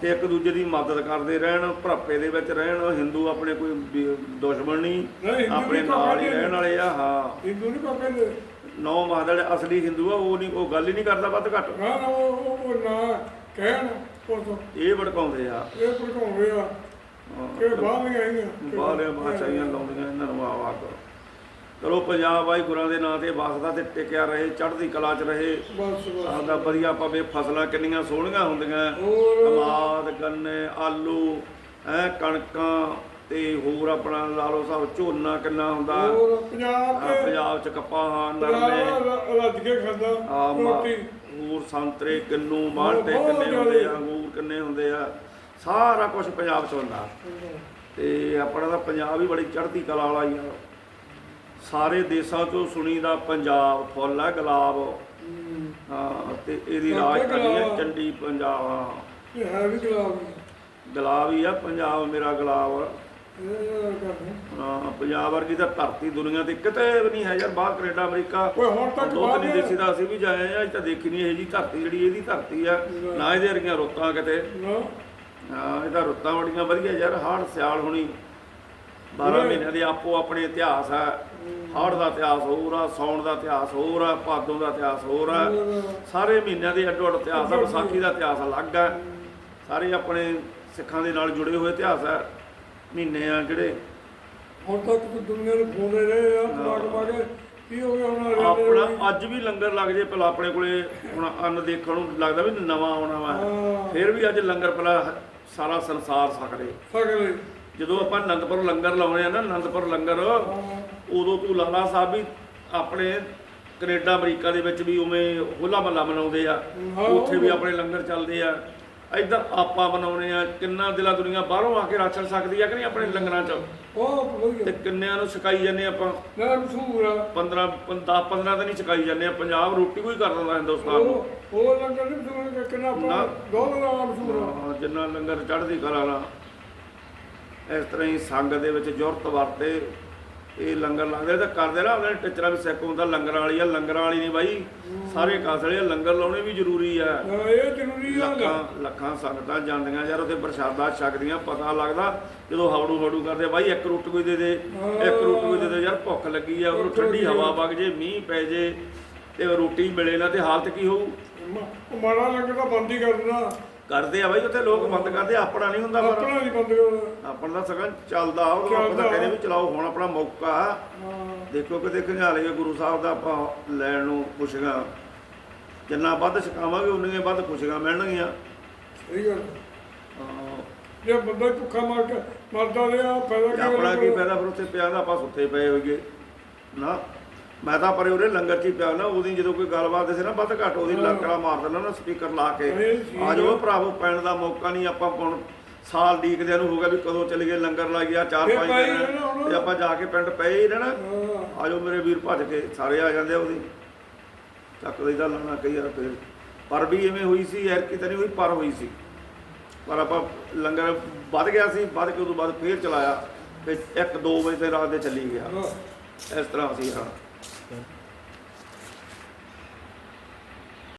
ਤੇ ਇੱਕ ਦੂਜੇ ਦੀ ਮਦਦ ਕਰਦੇ ਰਹਿਣ ਭਰਾਪੇ ਦੇ ਵਿੱਚ ਰਹਿਣ ਹਿੰਦੂ ਆਪਣੇ ਕੋਈ ਵੀ ਦੁਸ਼ਮਣ ਨਹੀਂ ਆਪਣੇ ਨਾਲ ਹੀ ਰਹਿਣ ਵਾਲੇ ਆ ਹਾਂ। ਹਿੰਦੂ ਨਹੀਂ ਕਹਿੰਦੇ ਨੌ ਮਾਦਲ ਅਸਲੀ ਹਿੰਦੂ ਆ ਉਹ ਨਹੀਂ ਉਹ ਗੱਲ ਹੀ ਨਹੀਂ ਕਰਦਾ ਵੱਧ ਘੱਟ। ਨਾ ਨਾ ਉਹ ਨਾ ਕਹਿਣ ਇਹ ਭੜਕਾਉਂਦੇ ਆ। ਇਹ ਭੜਕਾਉਂਦੇ ਆ। ਕਿ ਬਾਹਰ ਨਹੀਂ ਆਈਆਂ ਬਾਹਲੇ ਬਾਦਸ਼ਾਹੀਆਂ ਲਾਉਂਦੀਆਂ ਇਹਨਾਂ ਨੂੰ ਆਵਾ ਕਰੋ। ਪੰਜਾਬ ਆਈ ਗੁਰਾਂ ਦੇ ਨਾਂ ਤੇ ਵਸਦਾ ਤੇ ਟਿਕਿਆ ਰਹੇ ਚੜ੍ਹਦੀ ਕਲਾ 'ਚ ਰਹੇ। ਆਪਦਾ ਵਧੀਆ ਪਵੇ ਫਸਲਾਂ ਕਿੰਨੀਆਂ ਸੋਹਣੀਆਂ ਹੁੰਦੀਆਂ ਕਮਾਦ ਗੰਨੇ ਆਲੂ ਐ ਕਣਕਾਂ ਤੇ ਹੋਰ ਆਪਣਾ ਲਾ ਲਓ ਸਾਹਿਬ ਝੋਨਾ ਕਿੰਨਾ ਹੁੰਦਾ। ਪੰਜਾਬ ਤੇ ਪੰਜਾਬ 'ਚ ਕਪਾਹਾਂ ਨਰਮੇ। ਰੱਜ ਕੇ ਖਾਂਦਾ ਆ ਹੋਰ ਸੰਤਰੇ ਕਿੰਨੂ ਮਾਲਟੇ ਕਿੰਨੇ ਹੁੰਦੇ ਆ। ਅੰਗੂਰ ਕਿੰਨੇ ਹੁੰਦੇ ਆ। ਸਾਰਾ ਕੁਝ ਪੰਜਾਬ 'ਚ ਹੁੰਦਾ। ਤੇ ਆਪਣਾ ਤਾਂ ਪੰਜਾਬ ਹੀ ਬੜੀ ਚੜ੍ਹਦੀ ਕਲਾ ਵਾਲਾ ਹੀ ਆ। ਸਾਰੇ ਦੇਸ਼ਾਂ ਤੋਂ ਸੁਣੀਦਾ ਪੰਜਾਬ ਫੁੱਲ ਹੈ ਗੁਲਾਬ। ਹਾਂ। ਤੇ ਇਹਦੀ ਰਾਜਧਾਨੀ ਹੈ। ਚੰਡੀ ਪੰਜਾਬ ਹਾਂ। ਇਹ ਹੈ ਵੀ ਗੁਲਾਬ ਗੁਲਾਬ ਹੀ ਆ ਪੰਜਾਬ ਮੇਰਾ ਗੁਲਾਬ। ਇਹ ਹਾਂ ਪੰਜਾਬ ਵਰਗੀ ਤਾਂ ਧਰਤੀ ਦੁਨੀਆ ਤੇ ਕਿਤੇ ਵੀ ਨਹੀਂ ਹੈ ਯਾਰ ਬਾਹਰ ਕੈਨੇਡਾ ਅਮਰੀਕਾ। ਓਏ ਹੁਣ ਤੱਕ ਦੋ ਬਾਹਰ ਤਿੰਨ ਦੇਸ਼ੀ ਦਾ ਅਸੀਂ ਵੀ ਜਾਏ ਆ ਅੱਜ ਤਾਂ ਦੇਖੀ ਨਹੀਂ ਇਹ ਜੀ ਧਰਤੀ ਜਿਹੜੀ ਇਹਦੀ ਧਰਤੀ ਆ। ਨਾ। ਇਹਦੇ ਵਰਗੀਆਂ ਰੁੱਤਾਂ ਕਿਤੇ। ਇਹਦਾ ਰੁੱਤਾਂ ਬੜੀਆਂ ਵਧੀਆ ਯਾਰ ਹਾੜ ਸਿਆਲ ਹੋਣੀ। 12 ਮਹੀਨਿਆਂ ਦੇ ਆਪੋ ਆਪਣੇ ਇਤਿਹਾਸ ਆ। ਹਾੜ ਦਾ ਇਤਿਹਾਸ ਹੋਰ ਆ ਸੌਣ ਦਾ ਇਤਿਹਾਸ ਹੋਰ ਆ ਭਾਦੋਂ ਦਾ ਇਤਿਹਾਸ ਹੋਰ ਆ। ਸਾਰੇ ਮਹੀਨਿਆਂ ਦੇ ਅੱਡੋ ਅੱਡ ਇਤਿਹਾਸ ਆ ਵਿਸਾਖੀ ਦਾ ਇਤਿਹਾਸ ਅਲੱਗ ਆ। ਸਾਰੇ ਆਪਣੇ ਸਿੱਖਾਂ ਦੇ ਨਾਲ ਜੁੜੇ ਹੋਏ ਇਤਿਹਾਸ ਆ। ਮਹੀਨੇ ਆ ਜਿਹੜੇ। ਹੁਣ ਤੱਕ ਦੁਨੀਆ ਨੂੰ ਖੋਲੇ ਰਹੇ ਆ ਪਲਾਟ ਮਾਰੇ ਕੀ। ਹੋ ਗਿਆ ਹੁਣ ਆਪਣਾ ਅੱਜ ਵੀ ਲੰਗਰ ਲੱਗ ਜੇ ਭਲਾ ਆਪਣੇ ਕੋਲੇ। ਹੁਣ ਅੰਨ ਦੇਖਣ ਨੂੰ ਲੱਗਦਾ ਵੀ ਨਵਾਂ ਆਉਣਾ ਵਾ। ਹਾਂ। ਫਿਰ ਵੀ ਅੱਜ ਲੰਗਰ ਭਲਾ ਸਾਰਾ ਸੰਸਾਰ ਸਕਦੇ। ਸਗਲੇ ਜਦੋਂ ਆਪਾਂ ਆਨੰਦਪੁਰ ਲੰਗਰ ਲਾਉਣੇ ਆ ਨਾ ਆਨੰਦਪੁਰ ਲੰਗਰ ਉਦੋਂ ਤੂੰ ਲਾਲਾ ਸਾਹਿਬ ਵੀ ਆਪਣੇ ਕੈਨੇਡਾ ਅਮਰੀਕਾ ਦੇ ਵਿੱਚ ਵੀ ਉਵੇਂ ਹੋਲਾ ਮਹੱਲਾ ਮਨਾਉਂਦੇ ਆ। ਉੱਥੇ ਵੀ ਆਪਣੇ ਲੰਗਰ ਚੱਲਦੇ ਆ। ਇੱਧਰ ਆਪਾਂ ਬਣਾਉਣੇ ਆ ਕਿੰਨਾ ਦਿਲਾ ਦੁਨੀਆ ਬਾਹਰੋਂ ਆ ਕੇ ਰਾਛਣ ਸਕਦੀ ਆ ਕਿ ਨਹੀਂ ਆਪਣੇ ਲੰਗਰਾਂ 'ਚ? ਉਹ ਤੇ ਵਧੀਆ ਕਿੰਨਿਆਂ ਨੂੰ ਛਕਾਈ ਜਾਂਦੇ ਆਪਾਂ? ਨਾ ਮਸ਼ਹੂਰ ਆ। 15 10 15 ਦਿਨ ਹੀ ਛਕਾਈ ਜਾਂਦੇ ਆ ਪੰਜਾਬ ਰੋਟੀ ਕੋਈ ਕਰ ਦਿੰਦਾ ਹਿੰਦੁਸਤਾਨ ਨੂੰ। ਉਹ ਉਹ ਲੰਗਰ ਨਹੀਂ ਮਸ਼ਹੂਰ ਕਿ ਕਿੰਨਾ ਨਾ। ਦੋ ਦਿਨਾਂ ਮਸ਼ਹੂਰ ਆ। ਹਾਂ, ਜਿੰਨਾ ਲੰਗਰ ਚੜ੍ਹਦੀ ਕਲਾ ਨਾਲ ਇਸ ਤਰ੍ਹਾਂ ਹੀ ਸੰਗ ਦੇ ਵਿੱਚ ਜੁਰਤ ਵਰਤੇ ਇਹ ਲੰਗਰ ਲੱਗਦੇ ਤਾਂ ਕਰਦੇ ਨਾ ਉਹਨਾਂ ਨੇ ਟਿਚਰਾ ਵੀ ਸਿੱਖ ਹੁੰਦਾ ਲੰਗਰਾਂ ਵਾਲੀ ਆ ਲੰਗਰਾਂ ਵਾਲੀ ਨਹੀਂ ਬਾਈ। ਸਾਰੇ ਕਾਸਲੇ ਆ ਲੰਗਰ ਲਾਉਣੇ ਵੀ ਜ਼ਰੂਰੀ ਆ। ਇਹ ਜ਼ਰੂਰੀ ਆ। ਲੱਖਾਂ ਲੱਖਾਂ ਸੰਗਤਾਂ ਜਾਂਦੀਆਂ ਯਾਰ ਉੱਥੇ ਪ੍ਰਸ਼ਾਦਾ ਛਕਦੀਆਂ ਪਤਾ ਲੱਗਦਾ ਜਦੋਂ ਹਵੜੂ ਹਵੜੂ ਕਰਦੇ ਬਾਈ ਇੱਕ ਰੋਟੀ ਕੋਈ ਦੇ ਦੇ ਇੱਕ ਰੋਟੀ ਕੋਈ ਦੇ ਦੇ ਯਾਰ ਭੁੱਖ ਲੱਗੀ ਆ ਉਹਨੂੰ ਠੰਡੀ ਹਵਾ ਵਗ ਜੇ ਮੀਂਹ ਪੈ ਜੇ ਤੇ ਰੋਟੀ ਮਿਲੇ ਨਾ ਤੇ ਹਾਲਤ ਕੀ ਹੋਊ? ਉਹ ਮਾੜਾ ਲੰਗਰ ਤਾਂ ਬੰਦ ਹੀ ਕਰ ਦੇਣਾ। ਕਰਦੇ ਆ ਬਾਈ ਉੱਥੇ ਲੋਕ ਬੰਦ ਕਰਦੇ ਆਪਣਾ ਨਹੀਂ ਹੁੰਦਾ ਪਰ ਆਪਣਾ ਨਹੀਂ ਬੰਦ ਕਰਨਾ। ਆਪਣਾ ਤਾਂ ਸਗਨ ਚੱਲਦਾ ਉਹ ਆਪਾਂ ਤਾਂ ਕਹਿੰਦੇ ਵੀ ਚਲਾਓ ਹੁਣ ਆਪਣਾ ਮੌਕਾ। ਦੇਖੋ ਕਿਤੇ ਖੰਝਾਲੇ ਗੁਰੂ ਸਾਹਿਬ ਦਾ ਆਪਾਂ ਲੈਣ ਨੂੰ ਪੁੱਛਗਾ। ਜਿੰਨਾ ਵੱਧ ਛਕਾਵਾਂਗੇ ਉਨੀਆਂ ਵੱਧ ਪੁੱਛਗਾ ਮਿਲਣਗੀਆਂ। ਸਹੀ ਗੱਲ। ਹਾਂ, ਜੇ ਬੰਦਾ ਭੁੱਖਾ ਮਾਰ ਕੇ ਮਰਦਾ ਰਿਹਾ ਫਾਇਦਾ ਕੀ ਆਪਣਾ ਕੀ? ਫਾਇਦਾ ਫਿਰ? ਉੱਥੇ ਪਿਆ ਦਾ ਆਪਾਂ ਸੁੱਤੇ ਪਏ ਹੋਈਏ। ਨਾ। ਮੈਂ ਤਾਂ ਪਰੇ ਉਹਦੇ ਲੰਗਰ 'ਚ ਹੀ ਪਿਆ ਨਾ ਉਹਦੀ ਜਦੋਂ ਕੋਈ ਗੱਲਬਾਤ ਸੀ ਨਾ ਵੱਧ ਘੱਟ ਉਹਦੀ ਲੱਕੜਾ ਮਾਰ ਦਿੰਦਾ ਨਾ ਸਪੀਕਰ ਲਾ ਕੇ। ਆ ਜਾਓ ਭਰਾਵੋ ਪੈਣ ਦਾ ਮੌਕਾ ਨਹੀਂ ਆਪਾਂ ਹੁਣ ਸਾਲ ਡੀਕਦਿਆਂ ਨੂੰ ਹੋ ਗਿਆ ਵੀ ਕਦੋਂ ਚਲੇ ਗਏ ਲੰਗਰ ਲੱਗ ਗਿਆ ਚਾਰ ਪੰਜ ਦਿਨ। ਤੇ ਆਪਾਂ ਜਾ ਕੇ ਪਿੰਡ ਪਏ ਹੀ ਰਹਿਣਾ। ਆ ਜਾਓ ਮੇਰੇ ਵੀਰ ਭੱਜ ਕੇ ਸਾਰੇ ਆ ਜਾਂਦੇ ਉਹਦੀ। ਚੱਕ ਲਈਦਾ ਲਾਣਾ ਕਈ ਵਾਰ ਫਿਰ। ਪਰ ਵੀ ਐਵੇਂ ਹੋਈ ਸੀ ਯਾਰ ਕਿਤੇ ਨਹੀਂ ਹੋਈ ਪਰ ਹੋਈ ਸੀ। ਪਰ ਆਪਾਂ ਲੰਗਰ ਵੱਧ ਗਿਆ ਸੀ ਵੱਧ ਕੇ ਉਦੋਂ ਬਾਅਦ ਫੇਰ ਚਲਾਇਆ। ਫਿਰ 1 2 ਵਜੇ ਤੇ ਰਾਤ ਦੇ ਚੱਲੀ ਗਿਆ। ਇਸ ਤਰ੍ਹਾਂ ਸੀ ਹਾਂ।